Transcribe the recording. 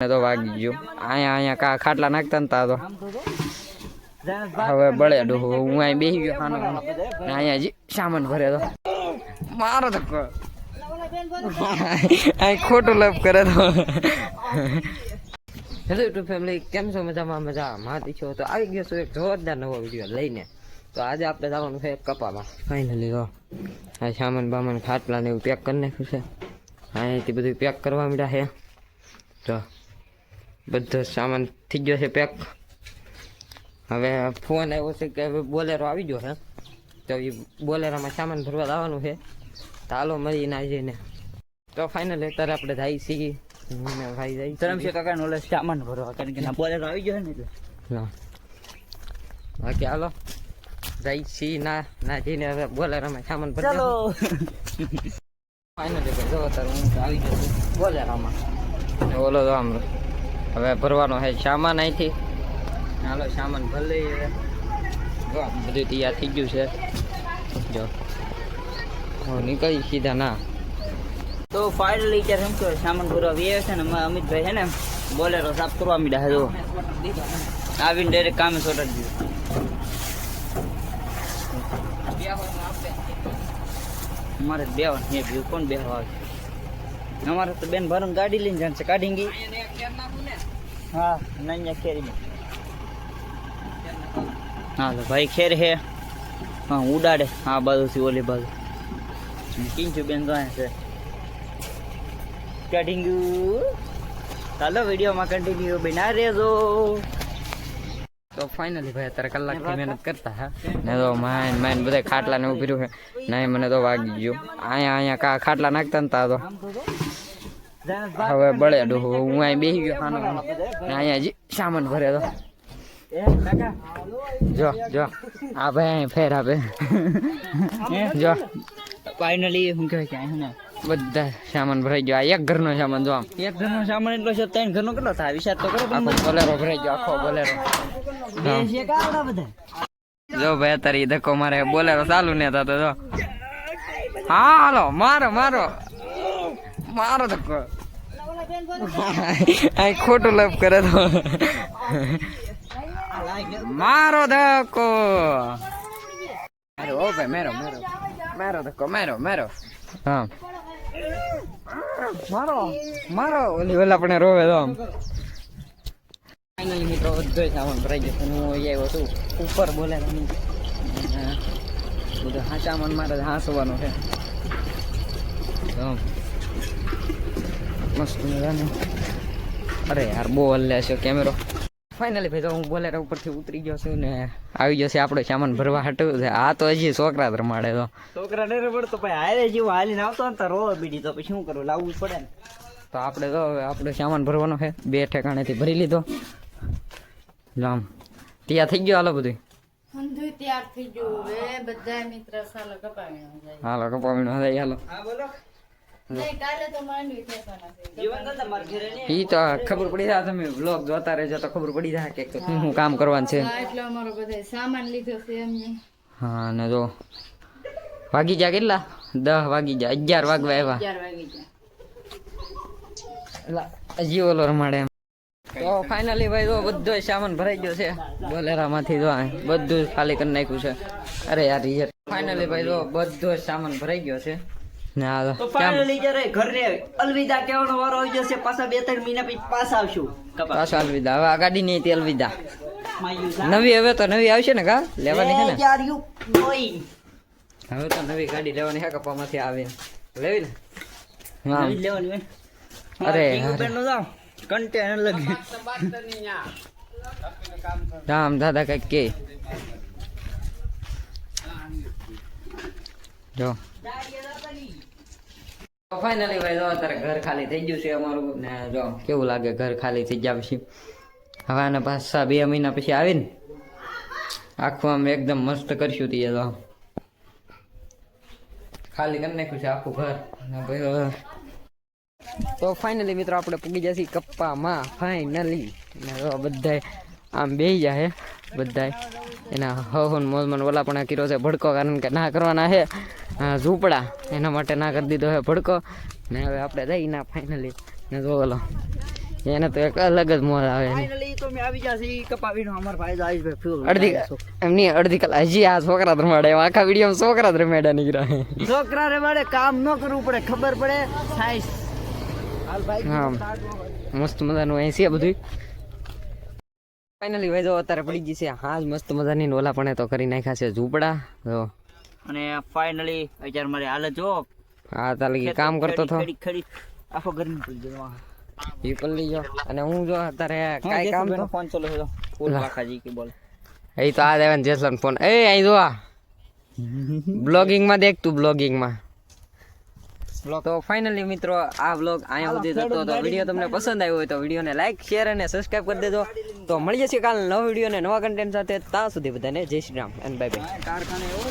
ને તો વાગી ગયું. અહીંયા અહીંયા કા ખાટલા નાખતા ને તા તો. હવે બળે ડોહો, હું અહીં બેસી ગયો ખાનો અહીંયા જી, સામાન ભરે તો. મારો તો અહીં ખોટું લપ કરે તો. હેલો યુટ્યુબ ફેમિલી, કેમ છો મજામાં? મજા માતી છો? તો આવી ગયો છું એક જોરદાર નવો વીડિયો લઈને. તો આજે આપણે જવાનું છે કપામાં. ફાઇનલી તો. આ સામાન બામાન ખાટલા ને એવું પેક કરી નાખ્યું છે. અહીંયાથી બધું પેક કરવા માંડ્યા છે. તો બધો સામાન થઈ ગયો છે પેક હવે ફોન આવ્યો છે કે હવે બોલેરો આવી ગયો છે. તો એ બોલેરામાં સામાન ભરવા લાવવાનું છે. તો હાલો મળીને આવી જઈને તો ફાઇનલ અત્યારે આપણે જાય છીએ. ભાઈ જાય ધરમશી કાકા નોલેજ સામાન ભરવા કારણ કે બોલેરો આવી ગયો ને એટલે. બાકી હાલો. જાય છીએ ના ના જઈને હવે બોલેરામાં સામાન ભરી ચાલો. ફાઇનલ જો અત્યારે હું આવી ગયો બોલેરામાં. ઓલો તો આમ હવે ભરવાનો છે સામાન અહીંથી. હાલો સામાન ભલે લઈએ જો બધું તૈયાર થઈ ગયું છે. જો. નીકળી સીધા ના. તો ફાઇનલી ત્યારે એમ કે સામાન ભરવા વે છે ને અમિતભાઈ છે ને બોલેરો સાફ કરવા મીડા જો. આવીને ડાયરેક્ટ કામે સોટાડી દીધું. અમારે હે ભીવ કોણ બે આવે? અમારે તો બેન ભરણ ગાડી લઈને જાણ છે કાઢી ગઈ. હા નૈયા ખેરી હા તો ભાઈ ખેર હે. હા ઉડાડે. આ બાજુથી ઓલી બાજુ. કિંચુ બેન તો છે. કટિંગ ચાલો વિડીયોમાં કન્ટિન્યુ બિના રેજો તો ફાઇનલી ભાઈ અત્યારે કલાકથી મહેનત કરતા હા? ને તો માઇન માઇન બધા ખાટલા ને ઊભી રહ્યું છે. નહીં મને તો વાગી ગયું. અહીંયા અહીંયા કા ખાટલા નાખતા ને તા તો. હવે બળે ડોહો હું અહીં બેસી ગયો ખાનો અહીંયા હજી સામાન ભરે તો જો જો આ ભાઈ અહીં ફેર આપે. જો ફાઇનલી હું કહેવાય કે અહીં બધા સામાન ભરાઈ ગયો. આ એક ઘરનો સામાન જો આમ. એક ઘરનો સામાન એટલો છે ત્રણ ઘરનો કેટલો થાય? વિચાર તો કરો આખો બોલેરો ભરાઈ ગયો આખો બોલેરો. જો. ભાઈ તારી ધક્કો મારે બોલેરો ચાલુ ને થતો જો. હા હાલો મારો મારો. મારો ધક્કો ખોટું લપ કરે તો. મારો ધક્કો અરે ઓ ભાઈ મેરો મેરો. મેરો ધક્કો મેરો મેરો. હા. મારો મારો. ઓલી ઓલા આપણે રોવે તો આમ. ફાઇનલી મિત્રો બધો સામાન ભરાઈ ગયો હું આવ્યો છું. ઉપર બોલે બધું હાચા મન મારે હાંસવાનું છે. મસ્ત મજાનું. અરે યાર બહુ હલ્લે છે કેમેરો. ફાઇનલી ભાઈ તો હું બોલેરા ઉપરથી ઉતરી ગયો છું ને આવી ગયો છે આપણો સામાન ભરવા હટવું છે આ તો હજી છોકરા જ રમાડે તો. છોકરા ડરે પડતો ભાઈ હારે જેવું હાલીને આવતો ને તો રોવે બીડી તો પછી શું કરું? લાવવું પડે ને. તો આપણે તો હવે આપણો સામાન ભરવાનો છે. બે ઠેકાણેથી ભરી લીધો. લામ ત્યાં થઈ ગયો હાલો બધું તૈયાર થઈ ગયું હવે. બધા મિત્ર સાલો કપાવીને હાલો કપાવીનો હાલો. ઈ તો ખબર પડી જાય તમે બ્લોગ જોતા રહેજો તો ખબર પડી જાય કે શું શું કામ કરવાનું છે. હા, એટલે અમારો બધા સામાન લીધો છે એમને. હા ને જો. વાગી જા કેટલા? દસ વાગી જા અગિયાર વાગવા આવ્યા. અગિયાર વાગી હજી ઓલો રમાડે એમ. તો ફાઇનલી ભાઈ જો બધો સામાન ભરાઈ ગયો છે. બોલેરામાંથી જો બધું જ ખાલી કરી નાખ્યું છે. અરે યાર યાર. ફાઇનલી ભાઈ જો બધો જ સામાન ભરાઈ ગયો છે. ને તો ફાઇનલી જ્યારે ઘરને અલવિદા કહેવાનો વારો આવી જશે પાછા બે ત્રણ મહિના પછી પાછા આવશું. પાછા અલવિદા. હવે આ ગાડી નહીં તે અલવિદા. નવી હવે તો નવી આવશે ને કા? લેવાની છે ને? યુ. હવે તો નવી ગાડી લેવાની છે કપામાંથી આવે. લેવી ને? હા. લેવાની અરે. કંટેનર લગે. રામ દાદા કંઈક કે. જો. ફાઇનલી ભાઈ જો અત્યારે ઘર ખાલી થઈ ગયું છે અમારું. ને જો કેવું લાગે ઘર ખાલી થઈ ગયા પછી. હવે આને પાછા બે મહિના પછી આવીને આખું આમ એકદમ મસ્ત કરશું તી તો. ખાલી કરી નાખ્યું છે આખું ઘર. તો ફાઇનલી મિત્રો આપણે પૂગી જશે કપ્પામાં ફાઇનલી ને તો બધાય આમ બેહી જાય બધાય. એના હવન મોજમાં ઓલા પણ કર્યો છે ભડકો કારણ કે ના કરવાના છે. ઝૂંપડા એના માટે ના કરી દીધો છે ભડકો. ને હવે આપણે જઈ ના ફાઇનલી ને જો ઓલો એને તો એક અલગ જ મોલ આવે અડધી એમની અડધી કલાક. હજી આ છોકરા રમાડે. આખા વીડિયો છોકરા જ રમાડ્યા નીકળ્યા છોકરા રમાડે કામ ન કરવું પડે ખબર પડે. હા મસ્ત મજાનું અહીં છે બધું ફાઇનલી ભાઈ જો અત્યારે પડી ગઈ છે. હા મસ્ત મજાની ઓલા પણ તો કરી નાખ્યા છે ઝૂંપડા. જો. અને ફાઇનલી અત્યારે મારી હાલત જો. હા તાલે કામ કરતો ખડી આખો ગરમી પડી ગયો. એ લઈ ગયો અને હું જો અત્યારે કઈ કામ તો ફોન ચલો છે ફૂલ. કે બોલ. એ તો આ દેવાન જેસલન ફોન એ અહીં જો આ. બ્લોગિંગમાં દેખ તું બ્લોગિંગમાં. તો ફાઇનલી મિત્રો આ વ્લોગ અહીંયા સુધી થતો તો વીડિયો તમને પસંદ આવ્યો હોય તો વિડીયોને લાઈક શેર અને સબસ્ક્રાઇબ કરી દેજો. તો મળીએ છીએ કાલ નવો વીડિયો અને નવા કન્ટેન્ટ સાથે. ત્યાં સુધી બધાને જય Shri Ram and bye bye કારખાને એવો